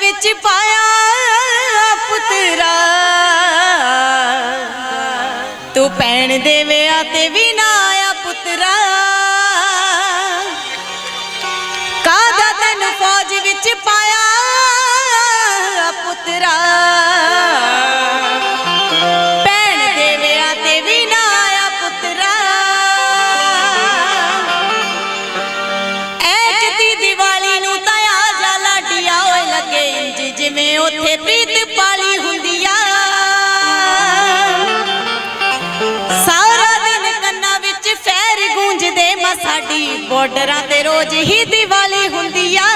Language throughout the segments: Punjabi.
ਵਿੱਚ ਪਾਇਆ ਪੁੱਤਰਾ ਤੂੰ ਪੈਣ ਦੇ ਵਿਆਹ ਤੇ ਵੀ ਨਾ ਜਿਵੇਂ ਉੱਥੇ ਪ੍ਰੀਤ ਪਾਲੀ ਹੁੰਦੀ ਆ। ਸਾਰਾ ਦਿਨ ਕੰਨਾਂ ਵਿੱਚ ਫੈਰ ਗੂੰਜਦੇ ਮਾ ਸਾਡੀ ਬਾਰਡਰਾਂ ਤੇ ਰੋਜ਼ ਹੀ ਦੀਵਾਲੀ ਹੁੰਦੀ ਆ।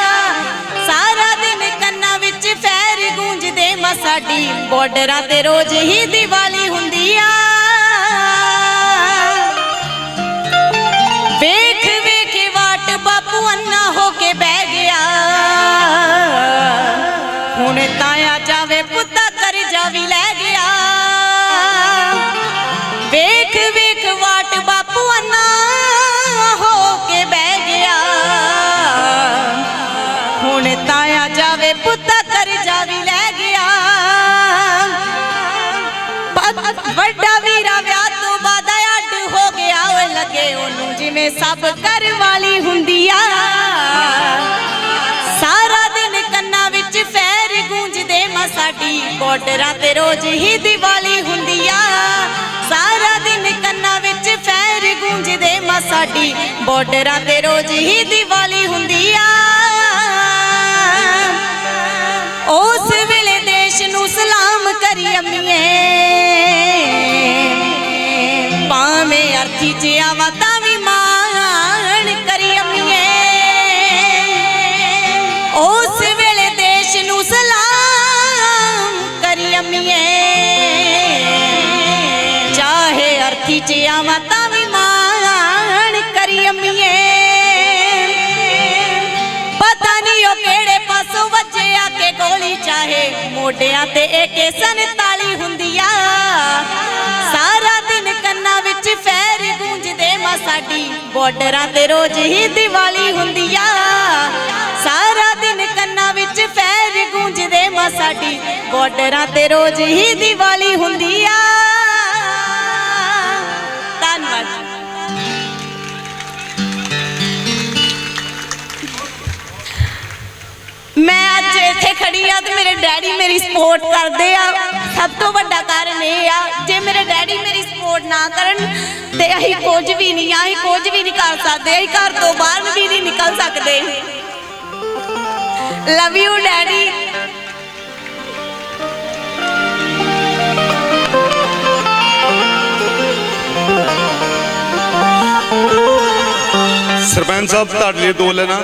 ਸਾਰਾ ਦਿਨ ਕੰਨਾਂ ਵਿੱਚ ਫੈਰ ਗੂੰਜਦੇ ਮਾ ਸਾਡੀ ਬਾਰਡਰਾਂ ਤੇ ਰੋਜ਼ ਹੀ ਦੀਵਾਲੀ ਹੁੰਦੀ ਆ। ਜਿਵੇਂ ਸਭ ਘਰ ਵਾਲੀ ਹੁੰਦੀ ਆ। ਸਾਰਾ ਦਿਨ ਕੰਨਾਂ ਵਿੱਚ ਫੈਰ ਗੂੰਜਦੇ ਮਾ ਸਾਡੀ ਬਾਰਡਰਾਂ ਤੇ ਰੋਜ਼ ਹੀ ਦੀਵਾਲੀ ਹੁੰਦੀ ਆ। ਸਾਰਾ ਦਿਨ ਕੰਨਾਂ ਵਿੱਚ ਫੈਰ ਗੂੰਜਦੇ ਮਾ ਸਾਡੀ ਬਾਰਡਰਾਂ ਤੇ ਰੋਜ਼ ਹੀ ਦੀਵਾਲੀ ਹੁੰਦੀ ਆ। ਉਸ ਵੇਲੇ ਦੇਸ਼ ਨੂੰ ਸਲਾਮ ਕਰੀ ਅੰਮੀਏ। ਭਾਵੇਂ ਅਰਥੀ ਚ ਆਵਾਂ ਗੋਲੀ ਚਾਹੇ ਮੋਢਿਆਂ ਤੇ ਏਕੇ 47 ਹੁੰਦੀ ਆ ਸਾਰਾ ਦਿਨ ਕੰਨਾਂ ਵਿੱਚ ਫੈਰ ਗੂੰਜਦੇ ਮਾ ਸਾਡੀ ਬਾਰਡਰਾਂ ਤੇ ਰੋਜ਼ ਹੀ ਦੀਵਾਲੀ ਹੁੰਦੀ ਆ ਸਾਰਾ ਦਿਨ ਕੰਨਾਂ ਵਿੱਚ ਫੈਰ ਗੂੰਜਦੇ ਮਾ ਸਾਡੀ ਬਾਰਡਰਾਂ ਤੇ ਰੋਜ਼ ਹੀ ਦੀਵਾਲੀ ਹੁੰਦੀ ਆ ਧੰਨਵਾਦ ਮੈਂ ਇੱਥੇ ਖੜੀ ਆ ਤੇ ਮੇਰੇ ਡੈਡੀ ਮੇਰੀ ਸਪੋਰਟ ਕਰਦੇ ਆ। ਸਭ ਤੋਂ ਵੱਡਾ ਕਾਰਨ ਇਹ ਆ, ਜੇ ਮੇਰੇ ਡੈਡੀ ਮੇਰੀ ਸਪੋਰਟ ਨਾ ਕਰਨ ਤੇ ਅਸੀਂ ਕੁਝ ਵੀ ਨਹੀਂ ਅਸੀਂ ਕੁਝ ਵੀ ਨਹੀਂ ਕਰ ਸਕਦੇ, ਅਸੀਂ ਘਰ ਤੋਂ ਬਾਹਰ ਵੀ ਨਹੀਂ ਨਿਕਲ ਸਕਦੇ। Love you daddy sarpanch sahib, ਤੁਹਾਡੇ ਲਈ ਦੋ ਲੈਣਾ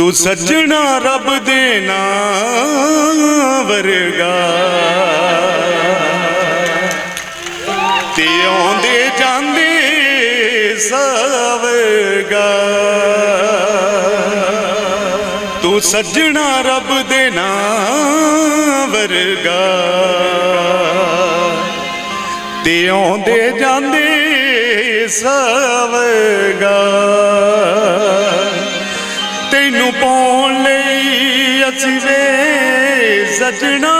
ਤੂੰ ਸੱਜਣਾ ਰੱਬ ਦੇ ਨਾਂ ਵਰਗਾ। ਤੇ ਆਉਂਦੇ ਜਾਂਦੇ ਸਵਰਗਾ। ਤੂੰ ਸੱਜਣਾ ਰੱਬ ਦੇ ਨਾਂ ਵਰਗਾ। ਤੇ ਆਉਂਦੇ ਜਾਂਦੇ ਸਵਗਾ ਤੈਨੂੰ ਪਾਉਣ ਲਈ ਅਸੀਂ ਵੇ ਸਜਣਾ।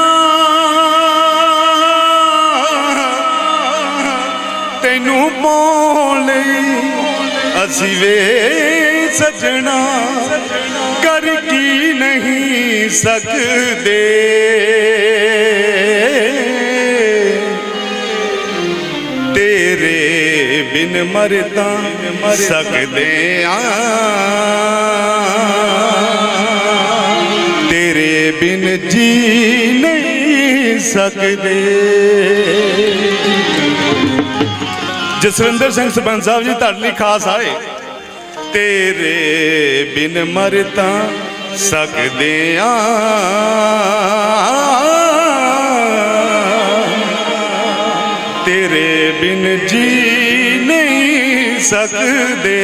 ਤੈਨੂੰ ਪਾਉਣ ਲਈ ਅਸੀਂ ਵੇ ਸਜਣਾ। ਕਰ ਕੀ ਨਹੀਂ ਸਕਦੇ। ਤੇਰੇ ਬਿਨ ਮਰਦਾ ਸਕਦੇ ਆ। ਸਕਦੇ। ਜਸਵਿੰਦਰ ਸਿੰਘ ਸਰਪੰਚ ਸਾਹਿਬ ਜੀ, ਤੁਹਾਡੇ ਲਈ ਖਾਸ ਆਏ। ਤੇਰੇ ਬਿਨ ਮਰਦਾ ਸਕਦੇ ਆ ਤੇਰੇ ਬਿਨ ਜੀ ਨਹੀਂ ਸਕਦੇ।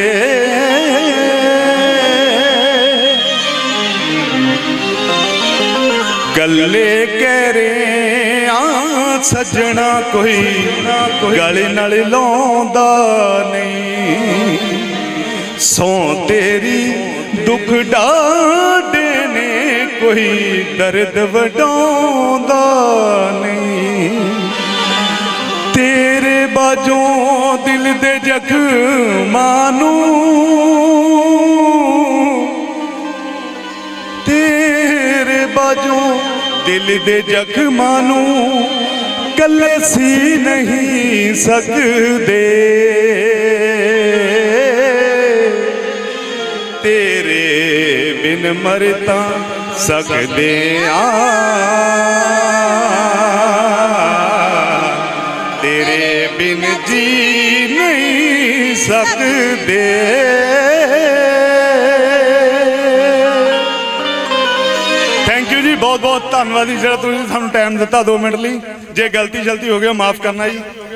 ਗੱਲੇ ਕਹਿ ਰੇ ਆ, ਸੱਜਣਾ ਕੋਈ ਗਲ ਨਾਲ ਲਾਉਂਦਾ ਨਹੀਂ। ਸੋ ਤੇਰੀ ਦੁੱਖ ਡਾਢੇ ਨੇ, ਕੋਈ ਦਰਦ ਵਡਾਉਂਦਾ ਨਹੀਂ। ਤੇਰੇ ਬਾਝੋਂ ਦਿਲ ਦੇ ਜ਼ਖਮਾਂ ਨੂੰ ਤੇਰੇ ਦਿਲ ਦੇ ਜ਼ਖਮਾਂ ਨੂੰ ਕੱਲੇ ਸੀ ਨਹੀਂ ਸਕਦੇ। ਤੇਰੇ ਬਿਨ ਮਰ ਤਾਂ ਸਕਦੇ ਆ। ਤੇਰੇ ਬਿਨ ਜੀ ਨਹੀਂ ਸਕਦੇ। ਬਹੁਤ ਬਹੁਤ ਧੰਨਵਾਦ ਜੀ, ਜਿਹੜਾ ਤੁਸੀਂ ਸਾਨੂੰ ਟਾਈਮ ਦਿੱਤਾ 2 ਮਿੰਟ ਲਈ। ਜੇ ਗਲਤੀ ਸ਼ਲਤੀ ਹੋ ਗਿਆ ਮਾਫ ਕਰਨਾ ਜੀ।